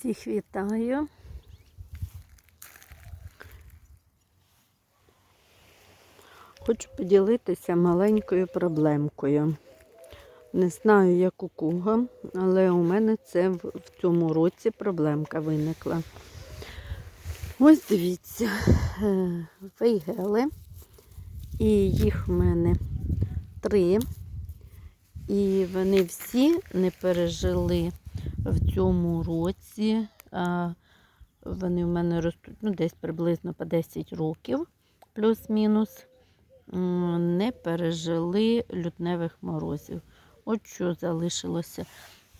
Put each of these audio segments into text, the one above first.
Всіх вітаю. Хочу поділитися маленькою проблемкою. Не знаю, як у кого, але у мене це в, цьому році проблемка виникла. Ось дивіться, е, вейгели, і їх в мене три. І вони всі не пережили в цьому році. Вони в мене ростуть ну, десь приблизно по 10 років, плюс-мінус. Не пережили лютневих морозів. От що залишилося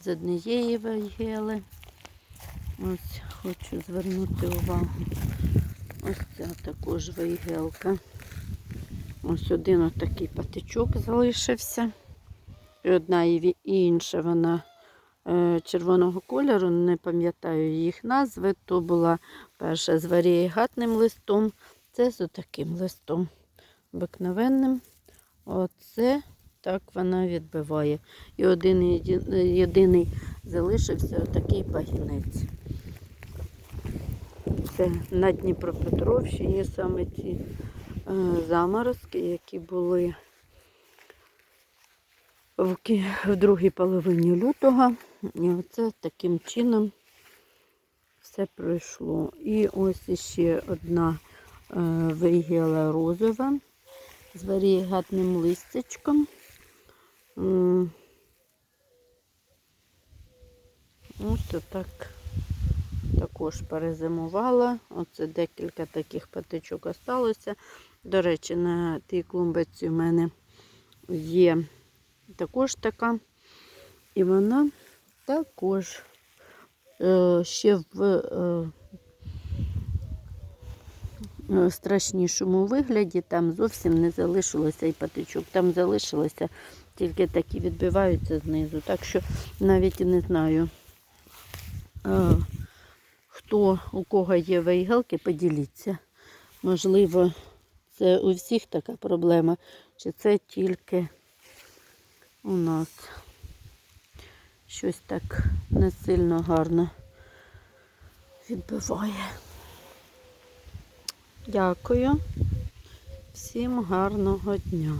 з однієї вейгели. Ось хочу звернути увагу. Ось ця також вейгелка. Ось один отакий патичок залишився. І одна і інша вона червоного кольору, не пам'ятаю їх назви. То була перша з варієгатним листом, це з отаким листом обикновенним. Оце так вона відбиває. І один єди- єдиний залишився отакий пагінець. Це на Дніпропетровщині саме ці е, заморозки, які були в другій половині лютого. І оце таким чином все пройшло. І ось іще одна е, вигіла розова з варієгатним листячком. Ось отак також перезимувала. Оце декілька таких патичок осталося. До речі, на тій клумбиці в мене є також така. І вона також е, ще в е, е, страшнішому вигляді. Там зовсім не залишилося і патичок. Там залишилося тільки такі відбиваються знизу. Так що навіть і не знаю, хто у кого є вейгелки, поділіться. Можливо, це у всіх така проблема, чи це тільки у нас щось так не сильно гарно відбиває. Дякую. Всім гарного дня.